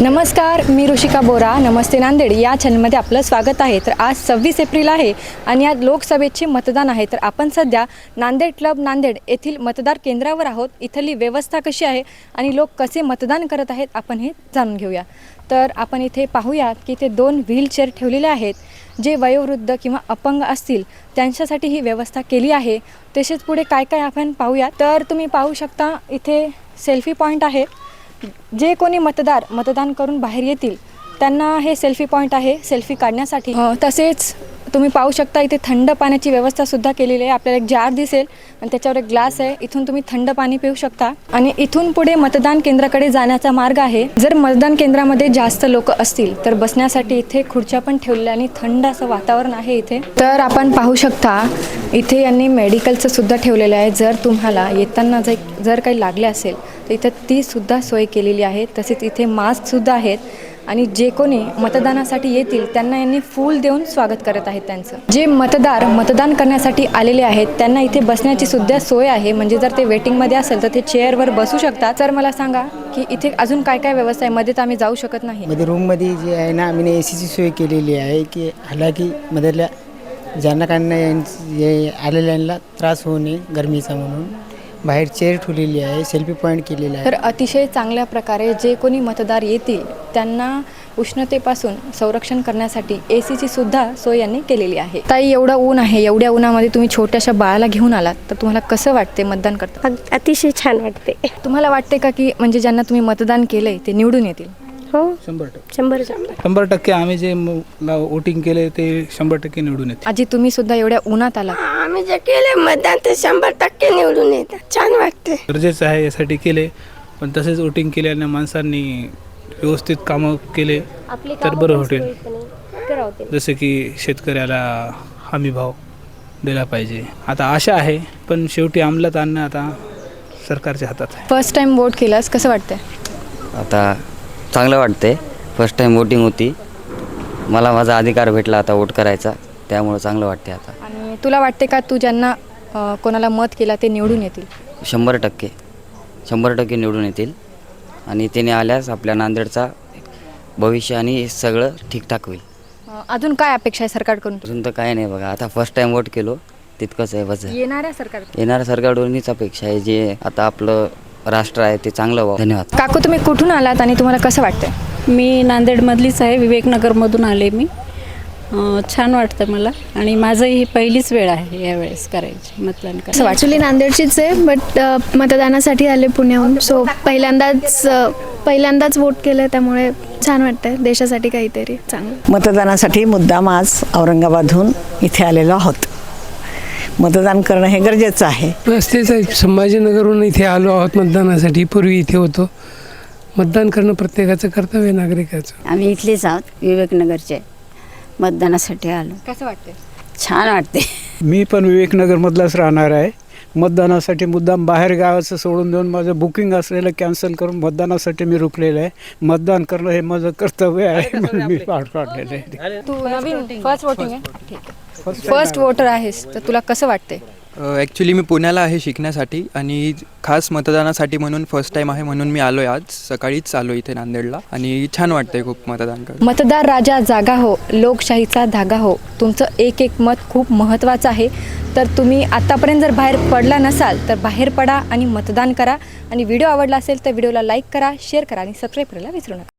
नमस्कार मी ऋषिका बोरा. नमस्ते नांदेड. या चॅनलमध्ये आपलं स्वागत आहे. तर आज सव्वीस एप्रिल आहे आणि आज लोकसभेचे मतदान आहे. तर आपण सध्या नांदेड क्लब नांदेड येथील मतदार केंद्रावर आहोत. इथली व्यवस्था कशी आहे आणि लोक कसे मतदान करत आहेत आपण हे जाणून घेऊया. तर आपण इथे पाहूया की इथे दोन व्हीलचेअर ठेवलेले आहेत जे वयोवृद्ध किंवा अपंग असतील त्यांच्यासाठी ही व्यवस्था केली आहे. तसेच पुढे काय काय आपण पाहूया. तर तुम्ही पाहू शकता इथे सेल्फी पॉईंट आहे. जे कोणी मतदार मतदान करून बाहेर येतील त्यांना हे सेल्फी पॉईंट आहे सेल्फी काढण्यासाठी. तसेच तुम्ही पाहू शकता इथे थंड पाण्याची व्यवस्था सुद्धा केलेली आहे. आपल्याला एक जार दिसेल आणि त्याच्यावर एक ग्लास आहे. इथून तुम्ही थंड पाणी पिऊ शकता. आणि इथून पुढे मतदान केंद्राकडे जाण्याचा मार्ग आहे. जर मतदान केंद्रामध्ये जास्त लोक असतील तर बसण्यासाठी इथे खुर्च्या पण ठेवलेल्या आणि थंड असं वातावरण आहे इथे. तर आपण पाहू शकता इथे यांनी मेडिकलचं सुद्धा ठेवलेलं आहे. जर तुम्हाला येताना जर जर काही लागले असेल तर इथं ती सुद्धा सोय केलेली आहे. तसेच इथे मास्कसुद्धा आहेत. आणि जे कोणी मतदानासाठी येतील त्यांना यांनी फूल देऊन स्वागत करत आहेत त्यांचं. जे मतदार मतदान करण्यासाठी आलेले आहेत त्यांना इथे बसण्याची सुद्धा सोय आहे. म्हणजे जर ते वेटिंगमध्ये असेल तर ते चेअरवर बसू शकतात. तर मला सांगा की इथे अजून काय काय व्यवस्था आहे? मध्ये तर आम्ही जाऊ शकत नाही. मध्ये रूममध्ये जे आहे ना आम्ही ए सीची सोय केलेली आहे की हालाकी मधल्या ज्यांना काहींना यांच- आलेल्यांना त्रास होऊ नये गरमीचा म्हणून. बाहेर चेअर ठेवलेली आहे सेल्फी पॉईंट केलेला आहे. तर अतिशय चांगल्या प्रकारे जे कोणी मतदार येतील त्यांना उष्णतेपासून संरक्षण करण्यासाठी ए सीची सुद्धा सोय यांनी केलेली आहे. ताई एवढं ऊन आहे एवढ्या उन्हामध्ये तुम्ही छोट्याशा बाळाला घेऊन आलात तर तुम्हाला कसं वाटते मतदान करता अतिशय छान वाटते तुम्हाला वाटते का की म्हणजे ज्यांना तुम्ही मतदान केलंय ते निवडून येतील? हो. शंभर टक्के. शंभर टक्के आम्ही जे वोटिंग केले ते शंभर टक्के निवडून येते आजी तुम्ही सुद्धा एवढ्या उन्हात आला आम्ही जे केले मतदान ते शंभर टक्के निवडून छान वाटते. गरजेचं आहे यासाठी केले पण तसेच वोटिंग केल्याने माणसांनी व्यवस्थित कामं केले तर बरं होतील. जसे की शेतकऱ्याला हमी भाव दिला पाहिजे. आता आशा आहे पण शेवटी अंमलात आणणं आता सरकारच्या हातात आहे. फर्स्ट टाइम वोट केलास कसं वाटतंय? आता चांगलं वाटते फर्स्ट टाईम वोटिंग होती. मला माझा अधिकार भेटला आता वोट करायचा. त्यामुळं चांगलं वाटते आता. आणि तुला वाटते का तू ज्यांना अं, कोणाला मत केला ते निवडून येतील. शंभर टक्के. शंभर टक्के निवडून येतील. आणि त्याने आल्यास आपल्या नांदेडचा भविष्य आणि सगळं ठीकठाक होईल. अं, अजून काय अपेक्षा आहे सरकारकडून? अजून तर काय नाही बघा. आता फर्स्ट टाईम वोट केलो तितकंच आहे बस येणाऱ्या सरकार येणाऱ्या सरकारकडूनच अपेक्षा आहे जे आता आपलं राष्ट्र आहे ते चांगलं व्हावं. धन्यवाद. काकू तुम्ही कुठून आलात आणि तुम्हाला कसं वाटतंय? मी नांदेडमधलीच आहे विवेकनगरमधून आले मी. छान वाटतं मला. आणि माझं ही पहिलीच वेळ आहे यावेळेस करायची मतदान करायचं. ॲक्च्युली नांदेडचीच आहे बट मतदानासाठी आले पुण्याहून. सो पहिल्यांदाच पहिल्यांदाच वोट केलं त्यामुळे छान वाटतंय. देशासाठी काहीतरी चांगलं. मतदानासाठी मुद्दाम आज औरंगाबादहून इथे आलेलो आहोत. मतदान करणं हे गरजेचं आहे. रस्तेच आहे संभाजीनगरहून इथे आलो आहोत मतदानासाठी. पूर्वी इथे होतो. मतदान करणं प्रत्येकाचं कर्तव्य नागरिकाचं. आम्ही इथलेच आहोत विवेकनगरचे. मतदानासाठी आलो. कसं वाटतंय? छान वाटते मी पण विवेकनगरमधलाच राहणार आहे. मतदानासाठी मुद्दाम बाहेर गावाचं सोडून देऊन माझं बुकिंग असलेलं कॅन्सल करून मतदानासाठी मी रुकलेलं आहे. मतदान करणं हे माझं कर्तव्य आहे म्हणून मी पार पाडलेलं आहे. तू नवीन फर्स्ट वोटिंग आहे? ठीक आहे फर्स्ट वोटर आहेस. तर तुला कसं वाटतंय? ॲक्च्युली मी पुण्याला आहे शिकण्यासाठी आणि खास मतदानासाठी म्हणून फर्स्ट टाईम आहे म्हणून मी आलो आहे आज. सकाळीच आलो इथे नांदेडला आणि छान वाटतंय खूप मतदान करून मतदार राजा जागा हो लोकशाहीचा धागा हो. तुमचं एक एक मत खूप महत्त्वाचं आहे. तर तुम्ही आत्तापर्यंत जर बाहेर पडला नसाल तर बाहेर पडा आणि मतदान करा. आणि व्हिडिओ आवडला असेल तर व्हिडिओला लाईक करा शेअर करा आणि सबस्क्राईब करायला विसरू नका.